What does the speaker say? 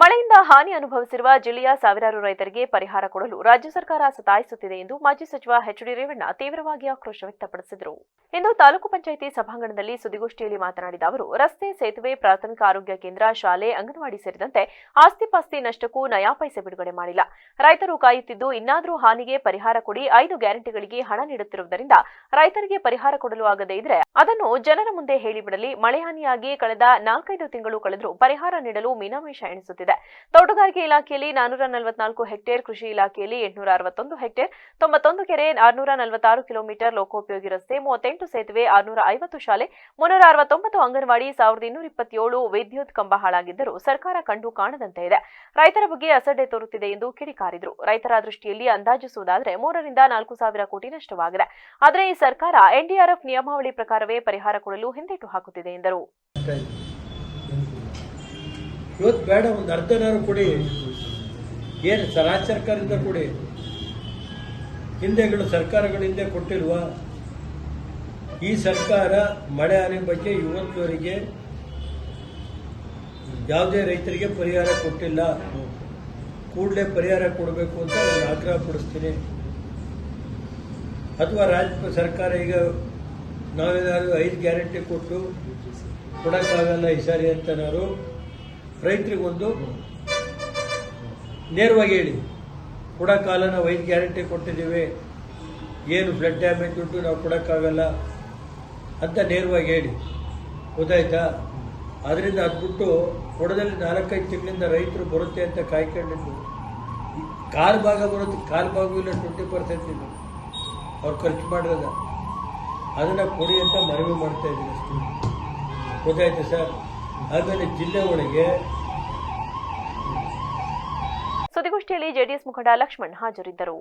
ಮಳೆಯಿಂದ ಹಾನಿ ಅನುಭವಿಸಿರುವ ಜಿಲ್ಲೆಯ ಸಾವಿರಾರು ರೈತರಿಗೆ ಪರಿಹಾರ ಕೊಡಲು ರಾಜ್ಯ ಸರ್ಕಾರ ಸತಾಯಿಸುತ್ತಿದೆ ಎಂದು ಮಾಜಿ ಸಚಿವ ಎಚ್ ಡಿ ರೇವಣ್ಣ ತೀವ್ರವಾಗಿ ಆಕ್ರೋಶ ವ್ಯಕ್ತಪಡಿಸಿದರು. ಇಂದು ತಾಲೂಕು ಪಂಚಾಯಿತಿ ಸಭಾಂಗಣದಲ್ಲಿ ಸುದ್ದಿಗೋಷ್ಠಿಯಲ್ಲಿ ಮಾತನಾಡಿದ ಅವರು, ರಸ್ತೆ ಸೇತುವೆ, ಪ್ರಾಥಮಿಕ ಆರೋಗ್ಯ ಕೇಂದ್ರ, ಶಾಲೆ, ಅಂಗನವಾಡಿ ಸೇರಿದಂತೆ ಆಸ್ತಿಪಾಸ್ತಿ ನಷ್ಟಕ್ಕೂ ನಯಾ ಪೈಸೆ ಬಿಡುಗಡೆ ಮಾಡಿಲ್ಲ. ರೈತರು ಕಾಯುತ್ತಿದ್ದು, ಇನ್ನಾದರೂ ಹಾನಿಗೆ ಪರಿಹಾರ ಕೊಡಿ, ಐದು ಗ್ಯಾರಂಟಿಗಳಿಗೆ ಹಣ ನೀಡುತ್ತಿರುವುದರಿಂದ ರೈತರಿಗೆ ಪರಿಹಾರ ಕೊಡಲು ಆಗದೇ ಇದ್ರೆ ಅದನ್ನು ಜನರ ಮುಂದೆ ಹೇಳಿಬಿಡಲಿ ಮಳೆಹಾನಿಯಾಗಿ ಕಳೆದ ನಾಲ್ಕೈದು ತಿಂಗಳು ಕಳೆದರೂ ಪರಿಹಾರ ನೀಡಲು ಮೀನಾಮೇಷ ಎಣಿಸುತ್ತಿದೆ. ತೋಟಗಾರಿಕೆ ಇಲಾಖೆಯಲ್ಲಿ ನಾನೂರ ನಲವತ್ನಾಲ್ಕು ಹೆಕ್ಟೇರ್ ಕೃಷಿ ಇಲಾಖೆಯಲ್ಲಿ ಎಂಟುನೂರ ಅರವತ್ತೊಂದು ಹೆಕ್ಟೇರ್, ತೊಂಬತ್ತೊಂದು ಕೆರೆ ಆರುನೂರ ನಲವತ್ತಾರು ಕಿಲೋಮೀಟರ್ ಲೋಕೋಪಯೋಗಿ ರಸ್ತೆ, ಮೂವತ್ತೆಂಟು ಸೇತುವೆ ಆರುನೂರ ಐವತ್ತು ಶಾಲೆ ಮುನ್ನೂರ ಅರವತ್ತೊಂಬತ್ತು ಅಂಗನವಾಡಿ ಸಾವಿರದ ಇನ್ನೂರ ಇಪ್ಪತ್ತೇಳು ವಿದ್ಯುತ್ ಕಂಬ ಹಾಳಾಗಿದ್ದರೂ ಸರ್ಕಾರ ಕಂಡು ಕಾಣದಂತೆ ಇದೆ. ರೈತರ ಬಗ್ಗೆ ಅಸಡ್ಡೆ ತೋರುತ್ತಿದೆ ಎಂದು ಕಿಡಿಕಾರಿದರು. ರೈತರ ದೃಷ್ಟಿಯಲ್ಲಿ ಅಂದಾಜಿಸುವುದಾದರೆ ಮೂರರಿಂದ ನಾಲ್ಕು ಸಾವಿರ ಕೋಟಿ ನಷ್ಟವಾಗಿದೆ. ಆದರೆ ಈ ಸರ್ಕಾರ ಎನ್ಡಿಆರ್ಎಫ್ ನಿಯಮಾವಳಿ ಪ್ರಕಾರವೇ ಪರಿಹಾರ ಕೊಡಲು ಹಿಂದೇಟು ಹಾಕುತ್ತಿದೆ ಎಂದರು. ಇವತ್ತು ಬೇಡ, ಒಂದು ಅರ್ಧನಾರು ಕೊಡಿ. ಏನು ರಾಜ್ಯ ಸರ್ಕಾರದಿಂದ ಕೊಡಿ. ಹಿಂದೆಗಳು ಸರ್ಕಾರಗಳ ಹಿಂದೆ ಕೊಟ್ಟಿರುವ ಈ ಸರ್ಕಾರ ಮಳೆ ಹಾನಿ ಬಗ್ಗೆ ಇವತ್ತುವರೆಗೆ ಯಾವುದೇ ರೈತರಿಗೆ ಪರಿಹಾರ ಕೊಟ್ಟಿಲ್ಲ. ಕೂಡಲೇ ಪರಿಹಾರ ಕೊಡಬೇಕು ಅಂತ ನಾನು ಆಗ್ರಹ ಪಡಿಸ್ತೀನಿ. ಅಥವಾ ರಾಜ್ಯ ಸರ್ಕಾರ ಈಗ ನಾವೇನಾದ್ರು ಐದು ಗ್ಯಾರಂಟಿ ಕೊಟ್ಟು ಕೊಡೋಕ್ಕಾಗಲ್ಲ ಈ ಸಾರಿ ಅಂತನಾರು ರೈತರಿಗೊಂದು ನೇರವಾಗಿ ಹೇಳಿ ಕೊಡೋಕ್ಕಾಗಲ್ಲ ನಾವು ಐದು ಗ್ಯಾರಂಟಿ ಕೊಟ್ಟಿದ್ದೀವಿ, ಏನು ಬ್ಲಡ್ ಡ್ಯಾಮೇಜ್ ಉಂಟು, ನಾವು ಕೊಡೋಕ್ಕಾಗಲ್ಲ ಅಂತ ನೇರವಾಗಿ ಹೇಳಿ. ಗೊತ್ತಾಯ್ತಾ? ಅದರಿಂದ ಅದ್ಬಿಟ್ಟು ಕೊಡದಲ್ಲಿ ನಾಲ್ಕೈದು ತಿಂಗಳಿಂದ ರೈತರು ಬರುತ್ತೆ ಅಂತ ಕಾಯ್ಕೊಂಡಿದ್ದು. ಕಾಲು ಭಾಗ ಬರುತ್ತೆ, ಕಾಲು ಭಾಗ ಇಲ್ಲ ಟ್ವೆಂಟಿ ಪರ್ಸೆಂಟ್ ಇಲ್ಲ. ಅವ್ರು ಖರ್ಚು ಮಾಡಿರೋದ. ಅದನ್ನು ಕೊಡಿ ಅಂತ ಮನವಿ ಮಾಡ್ತಾ ಇದ್ದೀನಿ ಗೊತ್ತಾಯ್ತು ಸರ್? ಆಮೇಲೆ ಜಿಲ್ಲೆ ಒಳಗೆ ಸುದ್ದಿಗೋಷ್ಠಿಯಲ್ಲಿ ಜೆಡಿಎಸ್ ಮುಖಂಡ ಲಕ್ಷ್ಮಣ್ ಹಾಜರಿದ್ದರು.